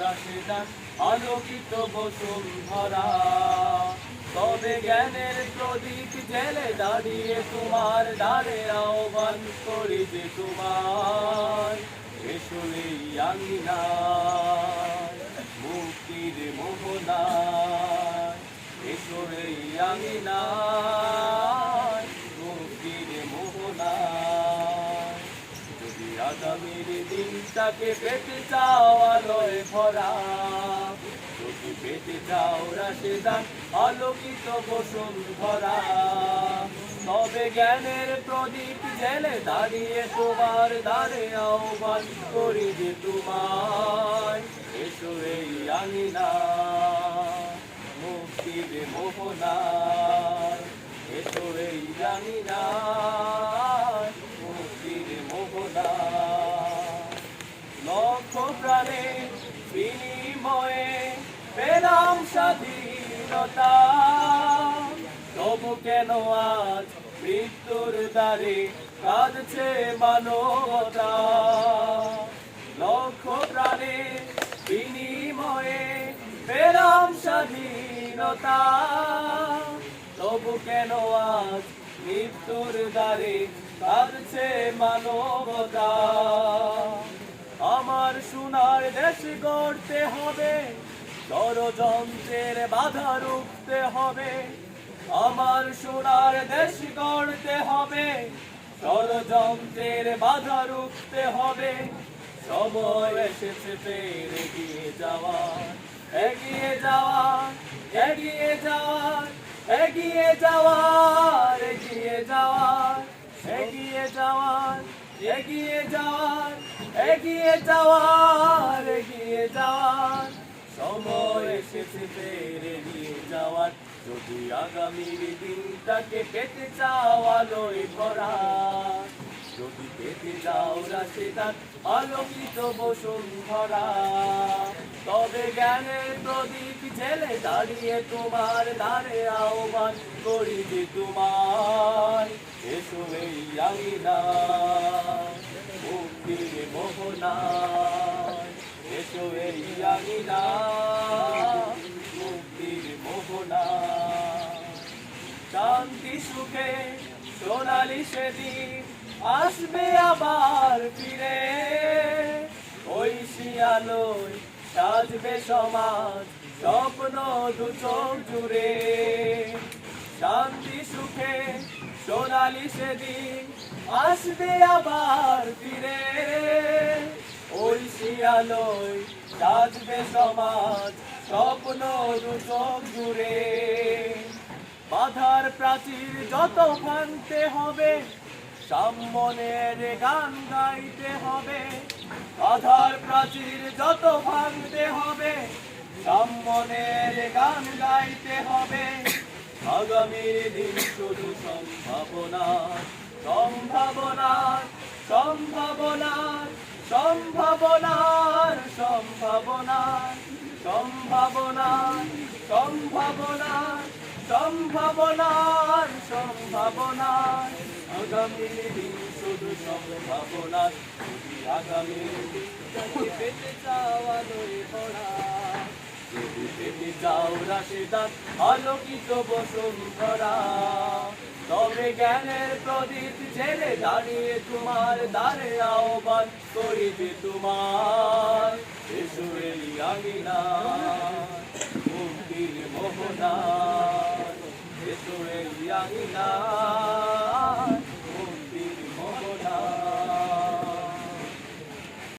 রাশেদান আলোকিত বসুন্ধরা তবে জ্ঞানের প্রদীপ জেলে দাঁড়িয়ে তোমার দ্বারে আহ্বান করি যে তোমার এসলেই আঙিনা মুক্তির মোহনা এসলেই আঙিনা আগামীর দিনটাকে পেতে চাও আলোয় ভরা। যদি পেতে চাও রাশেদান, আলোকিত বসুন্ধরা তবে জ্ঞানের প্রদীপ জেলে দাঁড়িয়ে তোমার দ্বারে আহ্বান করি যে তোমায়। এসো এই আঙিনা, মুক্তির মোহনা। এসো এই আঙিনা। স্বাধীনতা। তবু কেন আজ মৃত্যুর দ্বারে কাঁদছে মানবতা? লক্ষ প্রাণে বিনিময়ে পেলাম স্বাধীনতা। তবু কেন আজ মৃত্যুর দ্বারে কাঁদছে মানবতা? আমার সোনার দেশ গড়তে হবে ষড়যন্ত্রের বাধা রুখতে হবে। আমার সোনার দেশ গড়তে হবে। ষড়যন্ত্রের বাধা রুখতে হবে। সময় এসেছে ফের এগিয়ে যাওয়া। এগিয়ে যাওয়া এগিয়ে যাওয়া, এগিয়ে যাওয়ার এগিয়ে যাওয়ার এগিয়ে যাওয়ার এগিয়ে যাওয়ার এগিয়ে যাওয়ার এগিয়ে যাওয়ার সময় এসেছে ফের এগিয়ে যাওয়ার। যদি আগামীর দিনটাকে পেতে চাও আলোয় ভরা, যদি পেতে চাও রাশেদান আলোকিত বসুন্ধরা তবে জ্ঞানের প্রদীপ জেলে দাঁড়িয়ে তোমার দ্বারে আহ্বান করি যে তোমার। এসো এই আঙিনা মুক্তির মোহনা, এসো এই আঙিনা। সুখে সোনালি সেদিন আসবে আবার ফিরে। ওই শিয়ালোয় সাজবে সমাজ, স্বপ্ন দু চোখ জুড়ে। শান্তি, সুখে সোনালি সেদিন আসবে আবার ফিরে। ওই শিয়ালোয় সাজবে সমাজ, স্বপ্ন দু চোখ জুড়ে। বাধার প্রাচীর যত ভাঙতে হবে সামনের গান গাইতে হবে। বাধার প্রাচীর যত ভাঙতে হবে সামনের গান গাইতে হবে। আগামীর দিন শুধু সম্ভাবনা, সম্ভাবনার সম্ভাবনার সম্ভাবনার সম্ভাবনার সম্ভাবনার সম্ভাবনার। সম্ভাবনার সম্ভাবনার। আগামীর দিন শুধু সম্ভাবনার। যদি দিনটাকে পেতে চাওয়া লয়ে পড়া যদি পেতে চাও রাশেদান আলোকিত বসুন্ধরা তবে জ্ঞানের প্রদীপ ছেড়ে দাঁড়িয়ে তোমার দ্বারে আহ্বান করিবে তোমার। এসো এই আঙিনা মুক্তির মোহনা la